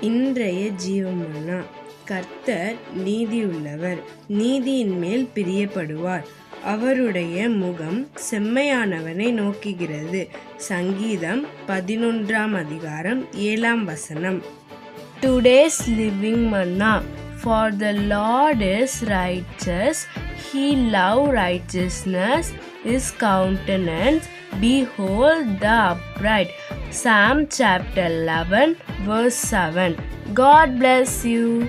இன்றைய ஜீவமன்னா கர்த்தர் நீதியுள்ளவர். நீதியின் மேல் பிரியப்படுவார். அவருடைய முகம் செம்மையானவனை நோக்குகிறது. சங்கீதம் பதினொன்றாம் அதிகாரம் ஏழாம் வசனம். Today's living manna for the lord is righteous he love righteousness his countenance behold the upright. Psalm chapter 11 verse 7 god bless you